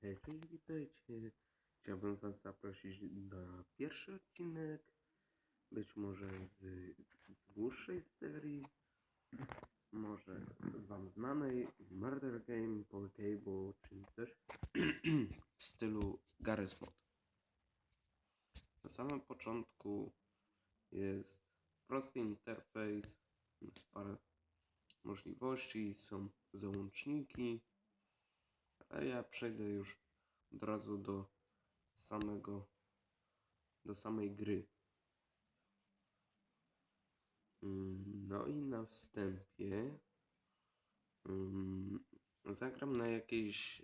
Hej, witajcie. Chciałbym Was zaprosić na pierwszy odcinek, być może z dłuższej serii, może Wam znanej Murder Game Portable, czyli też w stylu Garry's Mod. Na samym początku jest prosty interfejs, jest parę możliwości, są załączniki, a ja przejdę już od razu do samego, do samej gry. Mm, No i na wstępie mm, zagram na jakiejś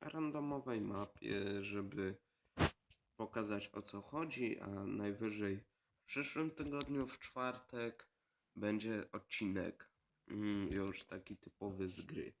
randomowej mapie, żeby pokazać o co chodzi, a najwyżej w przyszłym tygodniu w czwartek będzie odcinek mm, już taki typowy z gry.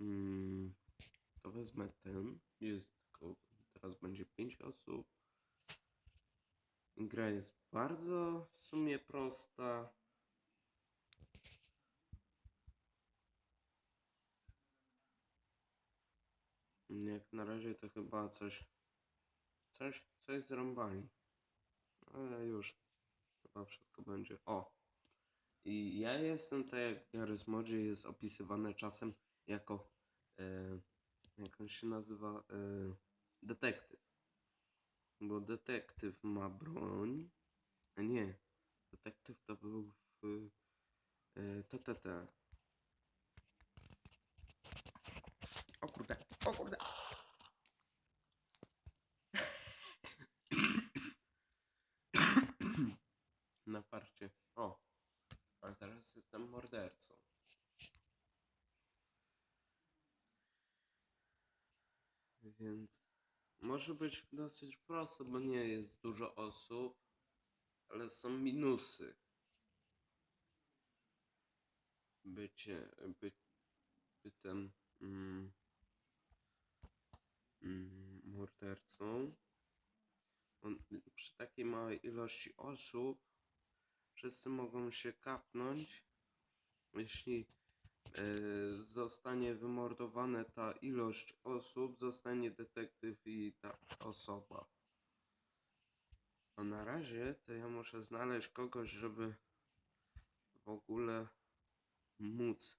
Mm, to wezmę ten. Jest tylko, teraz będzie 5 osób. Gra jest bardzo w sumie prosta. Jak na razie to chyba coś, coś, coś zrąbali. Ale już chyba wszystko będzie. O! I ja jestem tak jak w Garry's Modzie jest opisywane czasem jako e, jak on się nazywa e, detektyw. Bo detektyw ma broń. A nie. Detektyw to był w e, TTT. O kurde, o kurde. Na farcie. O. A teraz jestem mordercą. Więc może być dosyć prosto, bo nie jest dużo osób, ale są minusy. Bycie, by, bytem mm, mm, mordercą. On, przy takiej małej ilości osób wszyscy mogą się kapnąć, jeśli zostanie wymordowana ta ilość osób, zostanie detektyw i ta osoba. A na razie to ja muszę znaleźć kogoś, żeby w ogóle móc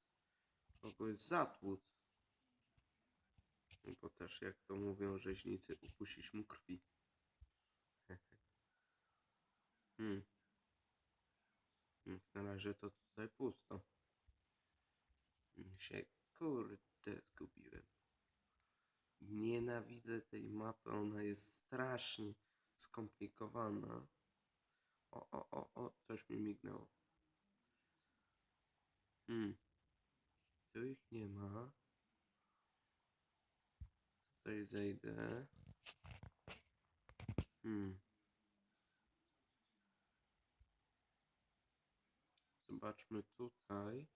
kogoś zatłuc. Bo też jak to mówią rzeźnicy, upuścić mu krwi. hmm. Na razie to tutaj pusto. Się kurde zgubiłem. Nienawidzę tej mapy, ona jest strasznie skomplikowana. O, o, o, o, coś mi mignęło. Hmm. Tu ich nie ma. Tutaj zejdę. Hmm. Zobaczmy tutaj.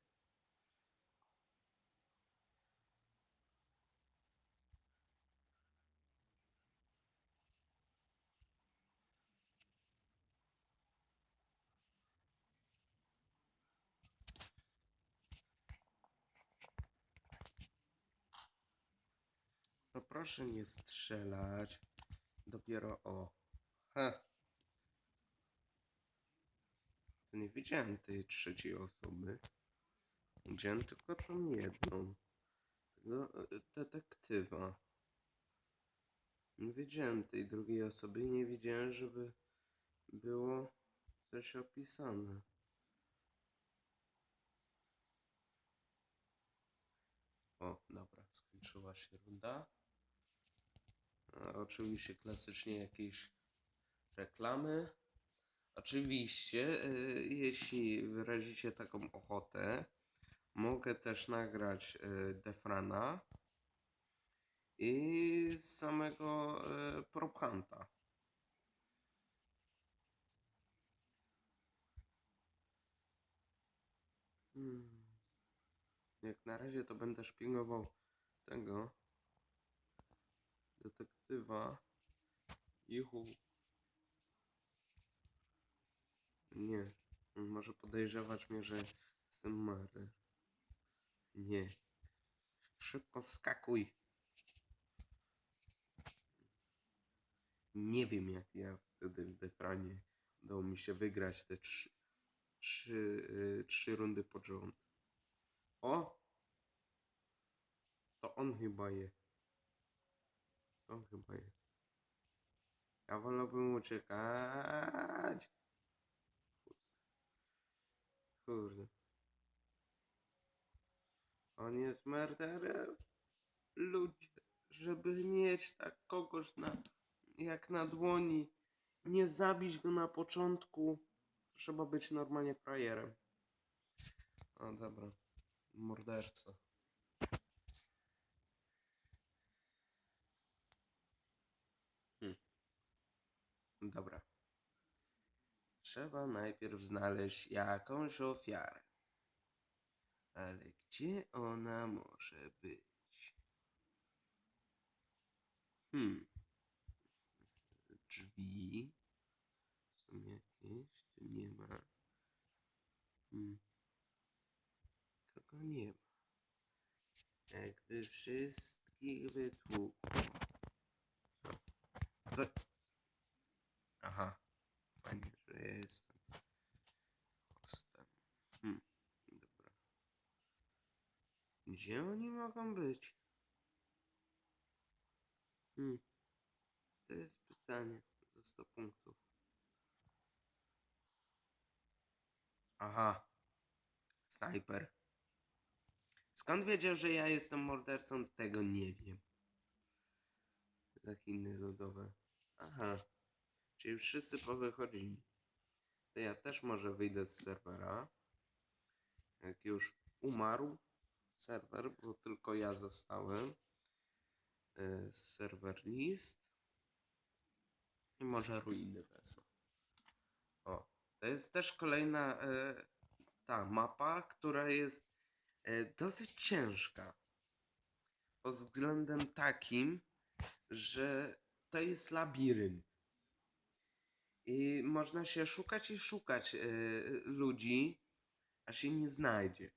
Proszę nie strzelać. Dopiero o. Ha. Nie widziałem tej trzeciej osoby. Widziałem tylko tą jedną. Tego e, detektywa. Nie widziałem tej drugiej osoby nie widziałem, żeby było coś opisane. O, dobra, skończyła się runda. Oczywiście klasycznie jakieś reklamy. Oczywiście, y, jeśli wyrazicie taką ochotę, mogę też nagrać y, Defrana i samego y, Prop Hunta. Hmm. Jak na razie to będę szpiegował tego detektywa Ichu. Nie, może podejrzewać mnie, że jestem Mary. Nie. Szybko wskakuj. Nie wiem jak ja wtedy w Defranie udało mi się wygrać te trzy, trzy, y, trzy rundy pod rząd. O! To on chyba je. On chyba je. Ja wolałbym uciekać. Kurde. On jest murderem. Ludzie, żeby mieć tak kogoś na, jak na dłoni, nie zabić go na początku, trzeba być normalnie frajerem. O, dobra. Morderca. Dobra. Trzeba najpierw znaleźć jakąś ofiarę. Ale gdzie ona może być? Hmm. Drzwi. Są jakieś? Tu nie ma. Hmm. Kogo nie ma? Jakby wszystkich wytłukło. Co? Aha. Fajnie, że ja jestem hostem. Hmm. Dobra. Gdzie oni mogą być? Hmm. To jest pytanie za 100 punktów. Aha. Snajper. Skąd wiedział, że ja jestem mordercą? Tego nie wiem. Za Chiny ludowe. Aha. Czyli wszyscy powychodzili. To ja też może wyjdę z serwera. Jak już umarł serwer, bo tylko ja zostałem. Yy, serwer list. I może ruiny wezmę. O, to jest też kolejna e, ta mapa, która jest e, dosyć ciężka. Pod względem takim, że to jest labirynt. I można się szukać i szukać e, ludzi, aż się nie znajdzie.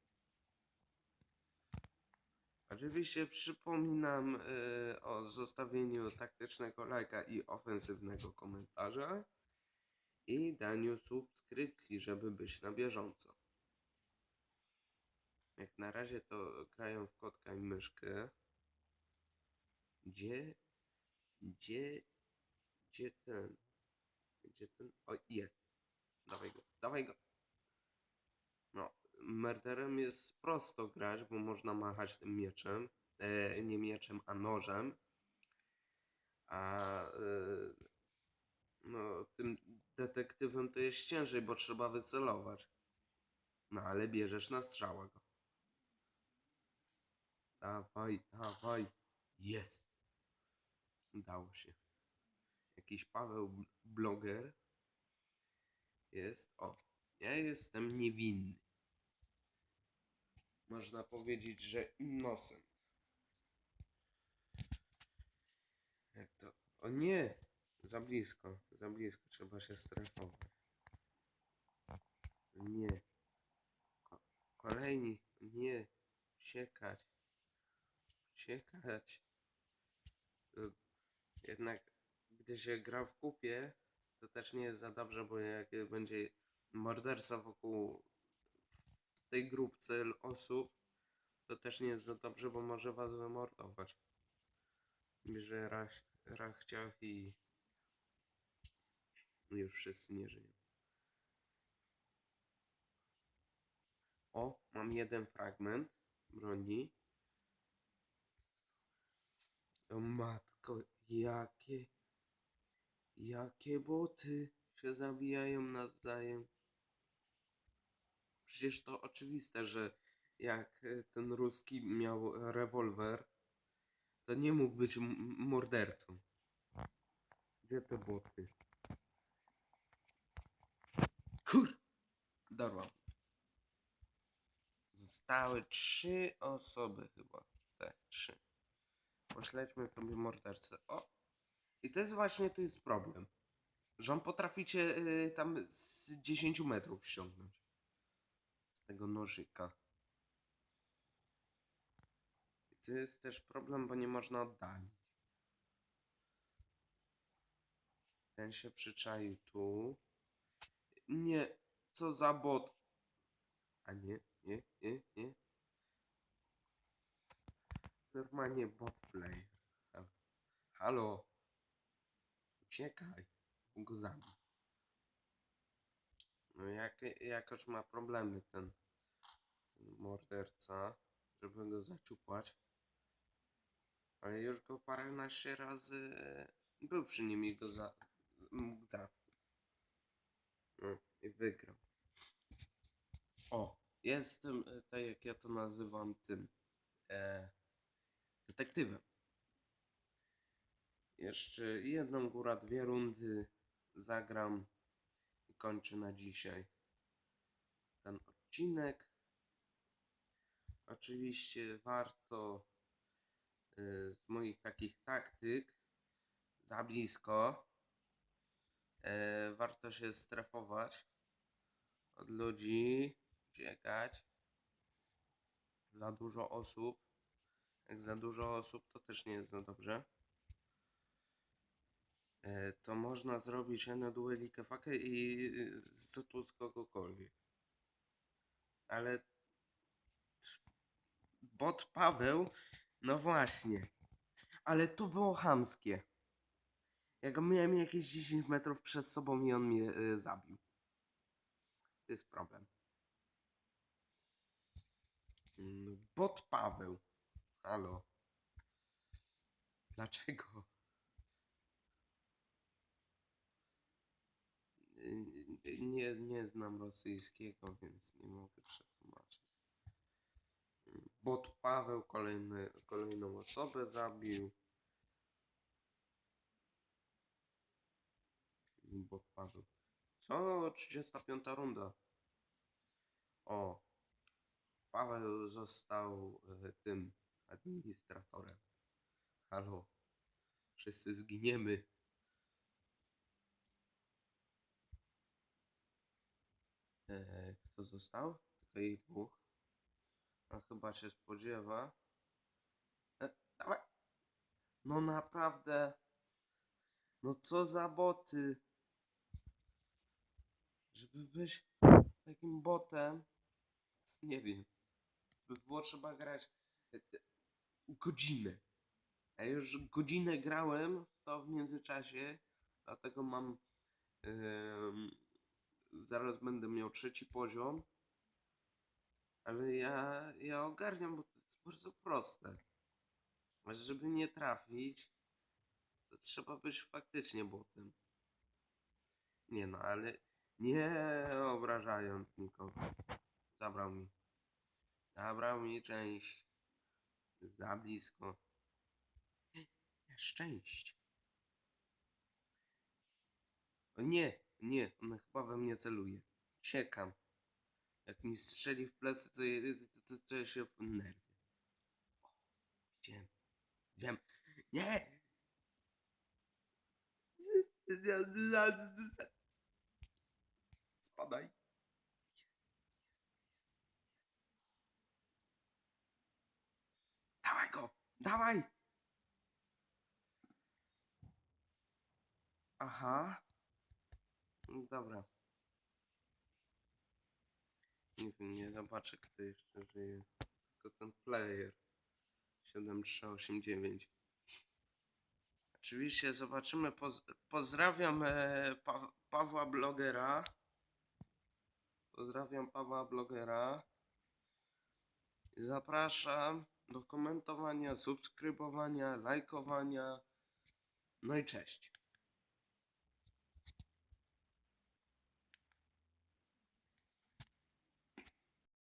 Oczywiście przypominam e, o zostawieniu taktycznego lajka i ofensywnego komentarza i daniu subskrypcji, żeby być na bieżąco. Jak na razie to grają w kotka i myszkę. Gdzie, gdzie, gdzie ten, gdzie ten, o jest, dawaj go, dawaj go. No, murderem jest prosto grać, bo można machać tym mieczem, e, nie mieczem, a nożem. A e, no, tym detektywem to jest ciężej, bo trzeba wycelować. No ale bierzesz na strzała go. Dawaj, dawaj. Jest. Udało się. Jakiś Paweł bl- bloger jest. O, ja jestem niewinny. Można powiedzieć, że innocent. Jak to? O nie! Za blisko, za blisko, trzeba się strefować. Nie. Ko kolejni, nie. Siekać. Siekać. Y, Jednak, gdy się gra w kupie, to też nie jest za dobrze, bo jak będzie morderca wokół tej grupce osób, to też nie jest za dobrze, bo może was wymordować. Bierze rach, rachciach i już wszyscy nie żyją. O, mam jeden fragment broni. Matko, jakie, jakie boty się zabijają nawzajem. Przecież to oczywiste, że jak e, ten ruski miał rewolwer, to nie mógł być mordercą. Gdzie te boty? Kur! Dorwam. Zostały trzy osoby chyba. Tak, trzy. Pośledźmy sobie mordercę. O! I to jest właśnie, tu jest problem. Że on potrafi cię y, tam z 10 metrów ściągnąć. Tego nożyka. I to jest też problem, bo nie można oddalić. Ten się przyczaił tu. Nie, co za bot. A nie, nie, nie, nie. Normalnie bot play. Halo. Uciekaj. Go zabił. Jak, jakoś ma problemy ten, ten morderca, żeby go zaciupać. Ale już go paręnaście razy był przy nim i go za, mógł zabić. No i wygrał. O, jestem, e, tak jak ja to nazywam, tym e, detektywem. Jeszcze jedną góra, dwie rundy zagram i kończę na dzisiaj ten odcinek. Oczywiście warto y, z moich takich taktyk za blisko e, warto się strefować od ludzi, uciekać. Za dużo osób. Jak za dużo osób, to też nie jest za dobrze. E, to można zrobić jedną duelikę fakę i zatłuc kogokolwiek. Ale bot Paweł, no właśnie. Ale to było chamskie. Ja go miałem jakieś 10 metrów przed sobą i on mnie y, zabił. To jest problem. Mm, Bot Paweł. Halo. Dlaczego? Nie, nie znam rosyjskiego, więc nie mogę przetłumaczyć. Bot Paweł kolejny, kolejną osobę zabił. Bot Paweł. Co? 35 runda. O. Paweł został e, tym administratorem. Halo. Wszyscy zginiemy. E, kto został? Tylko ich dwóch. A chyba się spodziewa. E, dawaj. No naprawdę. No co za boty. Żeby być takim botem. Nie wiem. By było trzeba grać e, godzinę. Ja już godzinę grałem w to w międzyczasie. Dlatego mam. em, zaraz będę miał trzeci poziom. Ale ja, ja ogarniam, bo to jest bardzo proste. Żeby nie trafić, to trzeba być faktycznie botem. Nie no, ale nie obrażając nikogo. Zabrał mi. Zabrał mi część. Za blisko. Szczęście. O nie, nie, on chyba we mnie celuje. Ciekam. Jak mi strzeli w plecy, to, je- to, to, to ja się w nerwie. O, Widziałem. Widziałem. Nie! Spadaj. Dawaj go! Dawaj! Aha. Dobra. Nie wiem, nie zobaczę kto jeszcze żyje. Tylko ten player. 7389. Oczywiście zobaczymy. Poz pozdrawiam e, pa Pawła Blogera. Pozdrawiam Pawła Blogera. Zapraszam do komentowania, subskrybowania, lajkowania. No i cześć.